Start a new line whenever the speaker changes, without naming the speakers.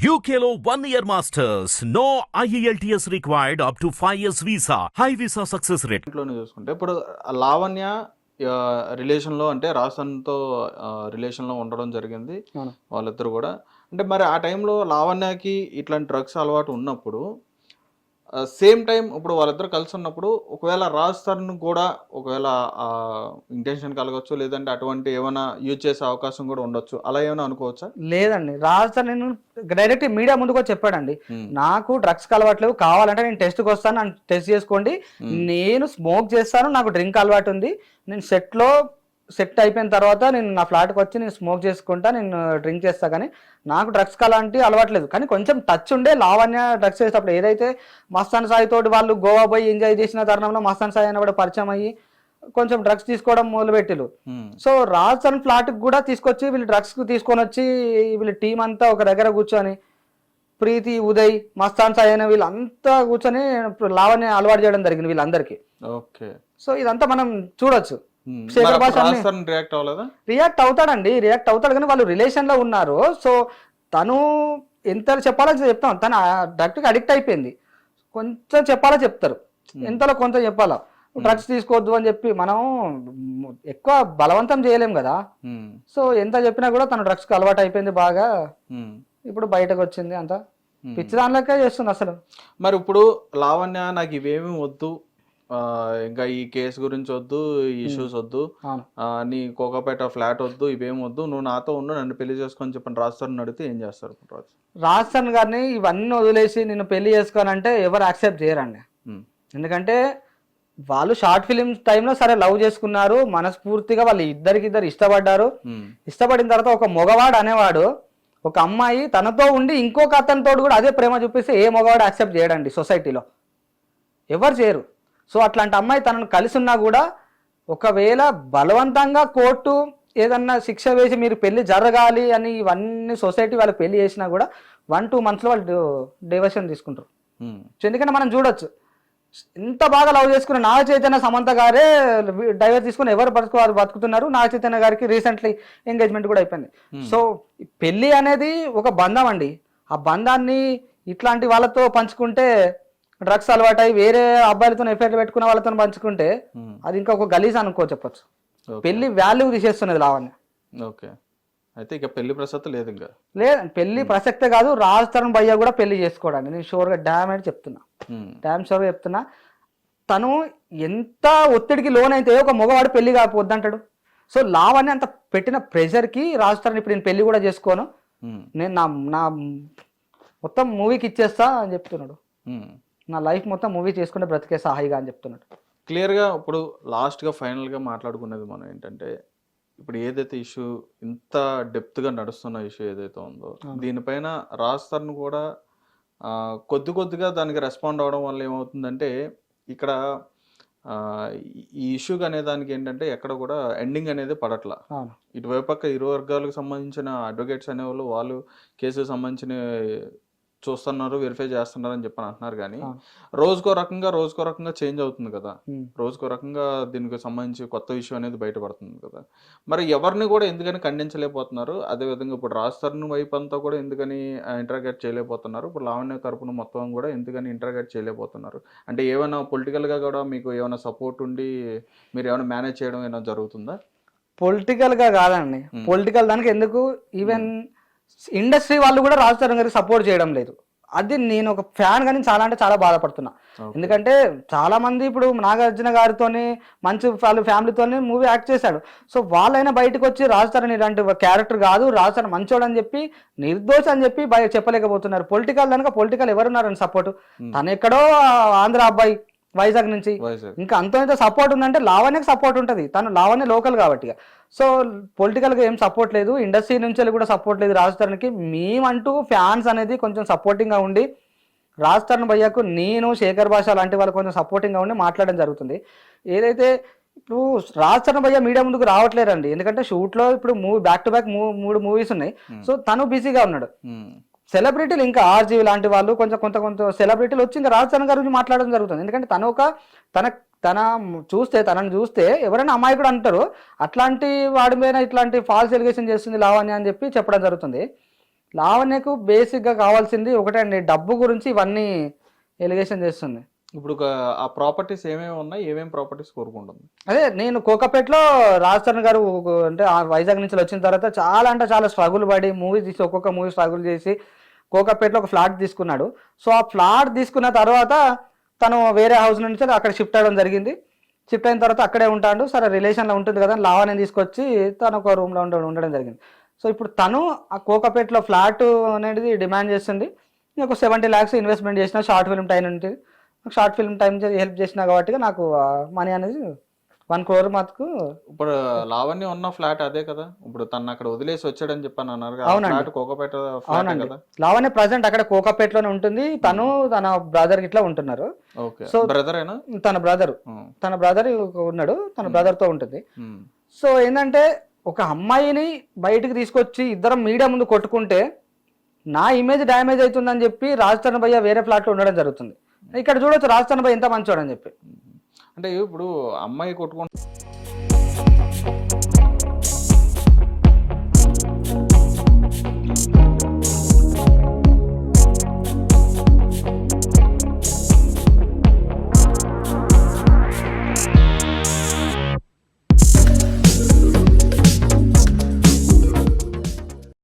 One year masters. No E IELTS required up to 5 years visa. High visa success rate.
ఇంట్లోనే చూసుకుంటే ఇప్పుడు లావణ్య రిలేషన్లో అంటే రాసన్తో రిలేషన్లో ఉండడం జరిగింది. వాళ్ళిద్దరు కూడా అంటే మరి ఆ టైంలో లావణ్యకి ఇట్లాంటి డ్రగ్స్ అలవాటు ఉన్నప్పుడు సేమ్ టైం ఇప్పుడు వాళ్ళిద్దరు కలిసి ఉన్నప్పుడు ఒకవేళ రాజ్ తరుణ్ కూడా ఒకవేళ ఇంటెన్షన్ కలగచ్చు లేదంటే అటువంటి ఏమైనా యూజ్ చేసే అవకాశం కూడా ఉండొచ్చు. అలా ఏమైనా అనుకోవచ్చా?
లేదండి. రాజు నేను డైరెక్ట్ మీడియా ముందుకు చెప్పాడండి. నాకు డ్రగ్స్ అలవాట్లేవు కావాలంటే నేను టెస్ట్కి వస్తాను. నన్ను టెస్ట్ చేసుకోండి. నేను స్మోక్ చేస్తాను. నాకు డ్రింక్ అలవాటు ఉంది. నేను సెట్లో సెట్ అయిపోయిన తర్వాత నేను నా ఫ్లాట్కి వచ్చి నేను స్మోక్ చేసుకుంటా నేను డ్రింక్ చేస్తా కానీ నాకు డ్రగ్స్ అలాంటి అలవాట్లేదు. కానీ కొంచెం టచ్ ఉండే లావణ్య డ్రగ్స్ చేసేటప్పుడు ఏదైతే మస్తాన్ సాయి తోటి వాళ్ళు గోవా పోయి ఎంజాయ్ చేసిన తరుణంలో మస్తాన్ సాయి అన్న కూడా పరిచయం అయ్యి కొంచెం డ్రగ్స్ తీసుకోవడం మొదలుపెట్టిలు సో రాజ్ అండ్ ఫ్లాట్ కూడా తీసుకొచ్చి వీళ్ళు డ్రగ్స్ తీసుకొని వచ్చి వీళ్ళ టీం అంతా ఒక దగ్గర కూర్చొని ప్రీతి ఉదయ్ మస్తాన్ సాయి అయిన వీళ్ళంతా కూర్చొని లావణ్య అలవాటు చేయడం జరిగింది వీళ్ళందరికీ.
ఓకే.
సో ఇదంతా మనం చూడొచ్చు. శేఖర్ భాష
తరుణ్ రియాక్ట్ అవ్వలేదా?
రియాక్ట్ అవుతాడండి. రియాక్ట్ అవుతాడు కానీ వాళ్ళు రిలేషన్లో ఉన్నారు. సో తను ఎంత చెప్పాలో చెప్తాం. తను డ్రగ్కి అడిక్ట్ అయిపోయింది. కొంచెం చెప్పాలో చెప్తారు. ఎంతలో కొంచెం చెప్పాలా? డ్రగ్స్ తీసుకోవద్దు అని చెప్పి మనం ఎక్కువ బలవంతం చేయలేం కదా. సో ఎంత చెప్పినా కూడా తను డ్రగ్స్కి అలవాటు అయిపోయింది బాగా. ఇప్పుడు బయటకు వచ్చింది అంత. పిచ్చి దానిలోకే చేస్తుంది అసలు.
మరి ఇప్పుడు లావణ్య నాకు ఇవేమి వద్దు. ఇంకా ఈ కేసు గురించి వద్దు ఈ ఇష్యూస్ వద్దు. నీ కోకపేట ఫ్లాట్ వద్దు ఇవేం వద్దు. నువ్వు నాతో ఉండు నన్ను పెళ్ళి చేసుకొని చెప్పని రాస్తారని అడిగితే ఏం చేస్తారు రాజు
రాజస్థాన్ గారిని ఇవన్నీ వదిలేసి నిన్ను పెళ్ళి చేసుకోనంటే ఎవరు యాక్సెప్ట్ చేయరండి. ఎందుకంటే వాళ్ళు షార్ట్ ఫిలిం టైంలో సరే లవ్ చేసుకున్నారు మనస్ఫూర్తిగా వాళ్ళు ఇద్దరికిద్దరు ఇష్టపడ్డారు. ఇష్టపడిన తర్వాత ఒక మగవాడు అనేవాడు ఒక అమ్మాయి తనతో ఉండి ఇంకొక అతనితో కూడా అదే ప్రేమ చూపిస్తే ఏ మగవాడు యాక్సెప్ట్ చేయడండి సొసైటీలో. ఎవరు చేయరు. సో అట్లాంటి అమ్మాయి తనను కలిసి ఉన్నా కూడా ఒకవేళ బలవంతంగా కోర్టు ఏదన్నా శిక్ష వేసి మీరు పెళ్ళి జరగాలి అని ఇవన్నీ సొసైటీ వాళ్ళకి పెళ్ళి చేసినా కూడా వన్ టూ మంత్స్లో వాళ్ళు డైవర్షన్ తీసుకుంటారు. సో ఎందుకంటే మనం చూడొచ్చు. ఎంత బాగా లవ్ చేసుకున్న నాగ చైతన్య సమంత గారే డైవర్ తీసుకుని ఎవరు బతుకు వారు బతుకుతున్నారు. నాగ చైతన్య గారికి రీసెంట్లీ ఎంగేజ్మెంట్ కూడా అయిపోయింది. సో పెళ్ళి అనేది ఒక బంధం అండి. ఆ బంధాన్ని ఇట్లాంటి వాళ్ళతో పంచుకుంటే డ్రగ్స్ అలవాటై వేరే అబ్బాయిలతో ఎఫ్ఐఆర్ పెట్టుకున్న వాళ్ళతో పంచుకుంటే
ఉమ్,
అది ఇంకా ఒక గలీజ్ అనుకో చెప్పొచ్చు. పెళ్ళి వాల్యూ తీసేస్తున్నది లావణ్య.
ఓకే అయితే ఇక పెళ్ళి ప్రసక్తి లేదు ఇంకా.
లేదు పెళ్ళి ప్రసక్తే కాదు రాజ్ తరుణ్ భయ్య కూడా పెళ్ళి చేసుకోవడానికి. నేను షూర్గా డ్యామ్ అని చెప్తున్నా. డ్యామ్ షూర్గా చెప్తున్నా. తను ఎంత ఒత్తిడికి లోన్ అయితే ఒక మగవాడు పెళ్ళి కాకపోద్దంటాడు సో లావణ్య అంత పెట్టిన ప్రెషర్కి రాజ్ తరుణ్ ఇప్పుడు నేను పెళ్ళి కూడా చేసుకోను. నేను నా నా మొత్తం మూవీకి ఇచ్చేస్తా అని చెప్తున్నాడు. నా లైఫ్ మొత్తం మూవీ చేసుకుంటే బ్రతికేస్తా హాయిగా అని చెప్తున్నాడు.
క్లియర్గా ఇప్పుడు లాస్ట్గా ఫైనల్గా మాట్లాడుకునేది మనం ఏంటంటే ఇప్పుడు ఏదైతే ఇష్యూ ఇంత డెప్త్గా నడుస్తున్న ఇష్యూ ఏదైతే ఉందో దీనిపైన రాస్తారని కూడా కొద్ది కొద్దిగా దానికి రెస్పాండ్ అవడం వల్ల ఏమవుతుందంటే ఇక్కడ ఈ ఇష్యూకి అనే దానికి ఏంటంటే ఎక్కడ కూడా ఎండింగ్ అనేది పడట్లా. ఇటువైపు పక్క ఇరు వర్గాలకు సంబంధించిన అడ్వకేట్స్ అనేవాళ్ళు వాళ్ళు కేసుకు సంబంధించిన చూస్తున్నారు వెరిఫై చేస్తున్నారు అని చెప్పని అంటున్నారు కానీ. రోజుకో రకంగా రోజుకో రకంగా చేంజ్ అవుతుంది కదా. రోజుకో రకంగా దీనికి సంబంధించి కొత్త విషయం అనేది బయటపడుతుంది కదా. మరి ఎవరిని కూడా ఎందుకని ఖండించలేకపోతున్నారు? అదేవిధంగా ఇప్పుడు రాజస్థాన్ వైపు అంతా కూడా ఎందుకని ఇంటరాగేట్ చేయలేకపోతున్నారు? ఇప్పుడు లావణ్య తరపున మొత్తం కూడా ఎందుకని ఇంటరాగేట్ చేయలేకపోతున్నారు? అంటే ఏమైనా పొలిటికల్గా కూడా మీకు ఏమైనా సపోర్ట్ ఉండి మీరు ఏమైనా మేనేజ్ చేయడం ఏమైనా జరుగుతుందా?
పొలిటికల్గా కాదండి. పొలిటికల్ దానికి ఎందుకు? ఈవెన్ ఇండస్ట్రీ వాళ్ళు కూడా రాజ్ తరుణ్ గారికి సపోర్ట్ చేయడం లేదు. అది నేను ఒక ఫ్యాన్ కానీ చాలా అంటే చాలా బాధపడుతున్నా. ఎందుకంటే చాలా మంది ఇప్పుడు నాగార్జున గారితోని మంచి వాళ్ళ ఫ్యామిలీతోని మూవీ యాక్ట్ చేశాడు. సో వాళ్ళైనా బయటకు వచ్చి రాజ్ తరుణ్ ఇలాంటి క్యారెక్టర్ కాదు రాజ్ తరుణ్ మంచోడు అని చెప్పి నిర్దోష్ అని చెప్పి చెప్పలేకపోతున్నారు. పొలిటికల్ కనుక పొలిటికల్ ఎవరున్నారని సపోర్ట్ తను ఎక్కడో ఆంధ్ర అబ్బాయి వైజాగ్ నుంచి. ఇంకా అంత ఇంత సపోర్ట్ ఉందంటే లావణ్యకి సపోర్ట్ ఉంటుంది. తను లావణ్య లోకల్ కాబట్టి. సో పొలిటికల్గా ఏం సపోర్ట్ లేదు. ఇండస్ట్రీ నుంచి కూడా సపోర్ట్ లేదు రాజ్ తరుణ్కి. మేమంటూ ఫ్యాన్స్ అనేది కొంచెం సపోర్టింగ్గా ఉండి రాజ్ తరుణ్ భయ్యకు నేను శేఖర్ భాష లాంటి వాళ్ళు కొంచెం సపోర్టింగ్గా ఉండి మాట్లాడడం జరుగుతుంది. ఏదైతే ఇప్పుడు రాజ్ తరుణ్ భయ్య మీడియా ముందుకు రావట్లేరండి ఎందుకంటే షూట్లో ఇప్పుడు మూవీ బ్యాక్ టు బ్యాక్ మూడు మూవీస్ ఉన్నాయి. సో తను బిజీగా ఉన్నాడు.
ఉమ్,
సెలబ్రిటీలు ఇంకా ఆర్జీవి లాంటి వాళ్ళు కొంచెం కొంత కొంత సెలబ్రిటీలు వచ్చి ఇంకా రాజ్ గారి గురించి మాట్లాడడం జరుగుతుంది. ఎందుకంటే తను ఒక తన తన చూస్తే తనని చూస్తే ఎవరైనా అమాయకుడు అంటారు. అట్లాంటి వాడి మీద ఇట్లాంటి ఫాల్స్ ఎలిగేషన్ చేస్తుంది లావణ్య అని చెప్పి చెప్పడం జరుగుతుంది. లావణ్యకు బేసిక్గా కావాల్సింది ఒకటే అండి డబ్బు గురించి ఇవన్నీ ఎలిగేషన్ చేస్తుంది.
ఇప్పుడు ఆ ప్రాపర్టీస్ ఏమేమి ఉన్నాయి ఏమేమి ప్రాపర్టీస్ కోరుకుంటుంది?
అదే నేను కోకపేటలో రాజస్థాన్ గారు అంటే ఆ వైజాగ్ నుంచి వచ్చిన తర్వాత చాలా అంటే చాలా స్ట్రగుల్ పడి మూవీ తీసి ఒక్కొక్క మూవీ స్ట్రగుల్ చేసి కోకపేటలో ఒక ఫ్లాట్ తీసుకున్నాడు. సో ఆ ఫ్లాట్ తీసుకున్న తర్వాత తను వేరే హౌస్ నుంచి అక్కడ షిఫ్ట్ అవ్వడం జరిగింది. షిఫ్ట్ అయిన తర్వాత అక్కడే ఉంటాడు. సరే రిలేషన్లో ఉంటుంది కదా లావాని తీసుకొచ్చి తను ఒక రూమ్లో ఉండడం ఉండడం జరిగింది. సో ఇప్పుడు తను ఆ కోకపేటలో ఫ్లాట్ అనేది డిమాండ్ చేస్తుంది. ఒక సెవెంటీ ల్యాక్స్ ఇన్వెస్ట్మెంట్ చేసిన షార్ట్ ఫిల్మ్ టైం ఉంటుంది షార్ట్ ఫిల్మ్ టైం హెల్ప్ చేసిన కాబట్టి నాకు మనీ అనేది వన్ క్రోర్ మటుకు
ఇప్పుడు లావణ్య ఉన్న ఫ్లాట్ అదే కదా. ఇప్పుడు తను అక్కడ వదిలేసి వచ్చాడని చెప్పాను అన్నారు
అవునండి.
కోకపేట
అవునండి. లావణ్య ప్రజెంట్ అక్కడ కోకాపేటలోనే ఉంటుంది. తను తన బ్రదర్ ఇట్లా ఉంటున్నారు. So-
బ్రదర్
తన బ్రదర్ తన బ్రదర్ ఉన్నాడు. తన brother తో ఉంటుంది. సో ఏంటంటే ఒక అమ్మాయిని బయటికి తీసుకొచ్చి ఇద్దరం మీడియా ముందు కొట్టుకుంటే నా ఇమేజ్ డ్యామేజ్ అవుతుందని చెప్పి రాజస్థాన్ భయ్య వేరే ఫ్లాట్లో ఉండడం జరుగుతుంది. ఇక్కడ చూడొచ్చు రాజస్థాన్ భయ్య ఎంత మంచోడు అని చెప్పి.
అంటే ఇప్పుడు అమ్మాయి కొట్టుకుంటే